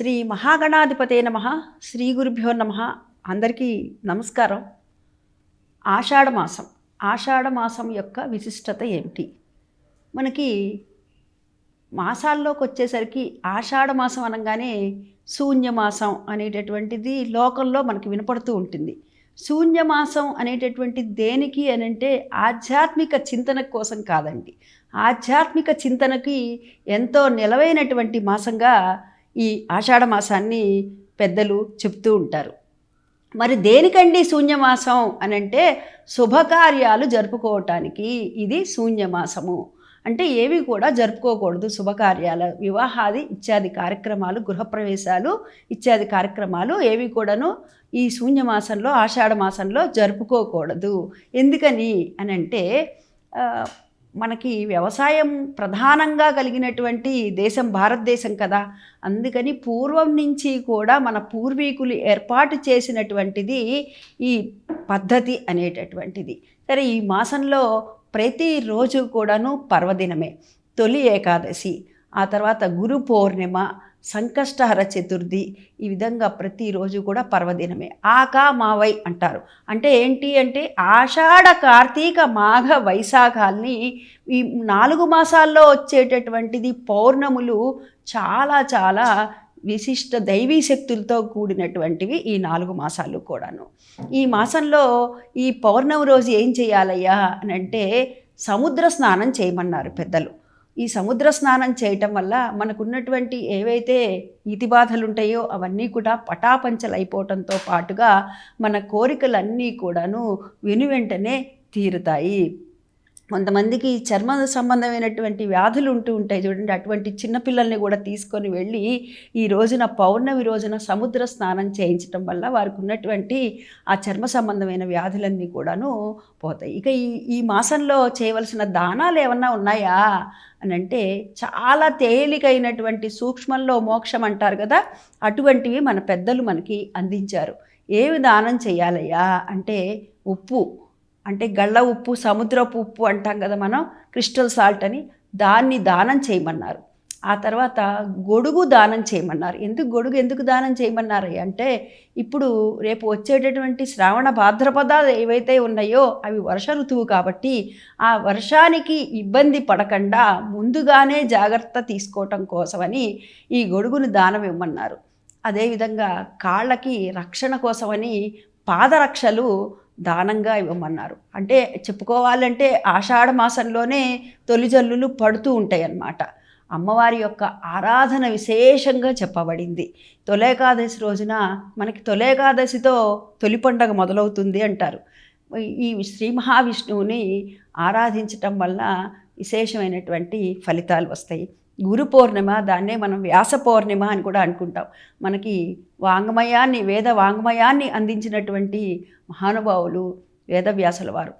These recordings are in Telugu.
శ్రీ మహాగణాధిపతే నమ. శ్రీ గురుభ్యో నమ. అందరికీ నమస్కారం. ఆషాఢమాసం ఆషాఢమాసం యొక్క విశిష్టత ఏమిటి? మనకి మాసాల్లోకి వచ్చేసరికి ఆషాఢమాసం అనగానే శూన్యమాసం అనేటటువంటిది లోకంలో మనకి వినపడుతూ ఉంటుంది. శూన్యమాసం అనేటటువంటి దేనికి అని అంటే ఆధ్యాత్మిక చింతన కోసం కాదండి. ఆధ్యాత్మిక చింతనకి ఎంతో నిలవైనటువంటి మాసంగా ఈ ఆషాఢ మాసాన్ని పెద్దలు చెప్తూ ఉంటారు. మరి దేనికండి శూన్యమాసం అని అంటే శుభకార్యాలు జరుపుకోవటానికి ఇది శూన్యమాసము. అంటే ఏవి కూడా జరుపుకోకూడదు. శుభకార్యాల వివాహాది ఇత్యాది కార్యక్రమాలు గృహప్రవేశాలు ఇత్యాది కార్యక్రమాలు ఏవి కూడాను ఈ శూన్యమాసంలో ఆషాఢ మాసంలో జరుపుకోకూడదు. ఎందుకని అని అంటే మనకి వ్యవసాయం ప్రధానంగా కలిగినటువంటి దేశం భారతదేశం కదా. అందుకని పూర్వం నుంచి కూడా మన పూర్వీకులు ఏర్పాటు చేసినటువంటిది ఈ పద్ధతి అనేటటువంటిది. సరే ఈ మాసంలో ప్రతిరోజు కూడాను పర్వదినమే తొలి ఏకాదశి ఆ తర్వాత గురు పౌర్ణిమ సంకష్టహర చతుర్థి ఈ విధంగా ప్రతిరోజు కూడా పర్వదినమే. ఆకా మావై అంటారు. అంటే ఏంటి అంటే ఆషాఢ కార్తీక మాఘ వైశాఖాల్ని ఈ నాలుగు మాసాల్లో వచ్చేటటువంటిది పౌర్ణములు చాలా చాలా విశిష్ట దైవీ శక్తులతో కూడినటువంటివి ఈ నాలుగు మాసాలు కూడాను. ఈ మాసంలో ఈ పౌర్ణమి రోజు ఏం చేయాలయ్యా అని అంటే సముద్ర స్నానం చేయమన్నారు పెద్దలు. ఈ సముద్ర స్నానం చేయటం వల్ల మనకున్నటువంటి ఏవైతే ఇతి బాధలు ఉంటాయో అవన్నీ కూడా పటాపంచలు అయిపోవటంతో పాటుగా మన కోరికలన్నీ కూడాను వెను వెంటనే తీరుతాయి. కొంతమందికి చర్మ సంబంధమైనటువంటి వ్యాధులు ఉంటూ ఉంటాయి చూడండి. అటువంటి చిన్నపిల్లల్ని కూడా తీసుకొని వెళ్ళి ఈ రోజున పౌర్ణమి రోజున సముద్ర స్నానం చేయించడం వల్ల వారికి ఉన్నటువంటి ఆ చర్మ సంబంధమైన వ్యాధులన్నీ కూడాను పోతాయి. ఇక ఈ ఈ మాసంలో చేయవలసిన దానాలు ఏమన్నా ఉన్నాయా? అని అంటే చాలా తేలికైనటువంటి సూక్ష్మంలో మోక్షం అంటారు కదా అటువంటివి మన పెద్దలు మనకి అందించారు. ఏవి దానం చేయాలయ్యా? అంటే ఉప్పు. అంటే గళ్ళ ఉప్పు సముద్రపు ఉప్పు అంటాం కదా మనం క్రిస్టల్ సాల్ట్ అని దాన్ని దానం చేయమన్నారు. ఆ తర్వాత గొడుగు దానం చేయమన్నారు. ఎందుకు గొడుగు ఎందుకు దానం చేయమన్నారు అంటే ఇప్పుడు రేపు వచ్చేటటువంటి శ్రావణ భాద్రపదాలు ఏవైతే ఉన్నాయో అవి వర్ష ఋతువు కాబట్టి ఆ వర్షానికి ఇబ్బంది పడకుండా ముందుగానే జాగ్రత్త తీసుకోవటం కోసమని ఈ గొడుగును దానం ఇవ్వమన్నారు. అదేవిధంగా కాళ్ళకి రక్షణ కోసమని పాదరక్షలు దానంగా ఇవ్వమన్నారు. అంటే చెప్పుకోవాలంటే ఆషాఢ మాసంలోనే తొలి జల్లులు పడుతూ ఉంటాయి అన్నమాట అమ్మవారి యొక్క ఆరాధన విశేషంగా చెప్పబడింది. తొలేకాదశి రోజున మనకి తొలేకాదశితో తొలి పండగ మొదలవుతుంది అంటారు. ఈ శ్రీ మహావిష్ణువుని ఆరాధించటం వల్ల విశేషమైనటువంటి ఫలితాలు వస్తాయి. గురు పౌర్ణిమ దాన్నే మనం వ్యాస పౌర్ణిమ అని కూడా అనుకుంటాం. మనకి వాంగ్మయాన్ని వేద వాంగ్మయాన్ని అందించినటువంటి మహానుభావులు వేదవ్యాసుల వారు.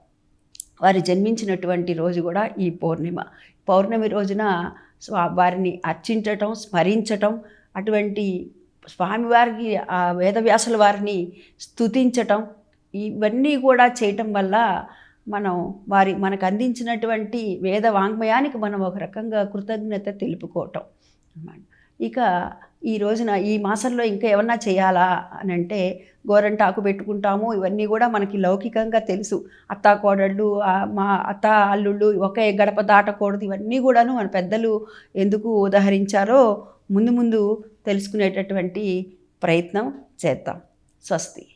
వారు జన్మించినటువంటి రోజు కూడా ఈ పౌర్ణిమ. పౌర్ణమి రోజున స్వా- వారిని అర్చించటం స్మరించటం అటువంటి స్వామివారికి ఆ వేదవ్యాసుల వారిని స్తుతించటం ఇవన్నీ కూడా చేయటం వల్ల మనం వారి మనకు అందించినటువంటి వేద వాంగ్మయానికి మనం ఒక రకంగా కృతజ్ఞత తెలుపుకోవటం అన్నమాట. ఇక ఈ రోజున ఈ మాసంలో ఇంకా ఏమన్నా చేయాలా అని అంటే గోరంటాకు పెట్టుకుంటాము ఇవన్నీ కూడా మనకి లౌకికంగా తెలుసు. అత్త కోడళ్ళు మా అత్త అల్లుళ్ళు ఒకే గడప దాటకూడదు ఇవన్నీ కూడాను మన పెద్దలు ఎందుకు ఉదహరించారో ముందు ముందు తెలుసుకునేటటువంటి ప్రయత్నం చేద్దాం. స్వస్తి.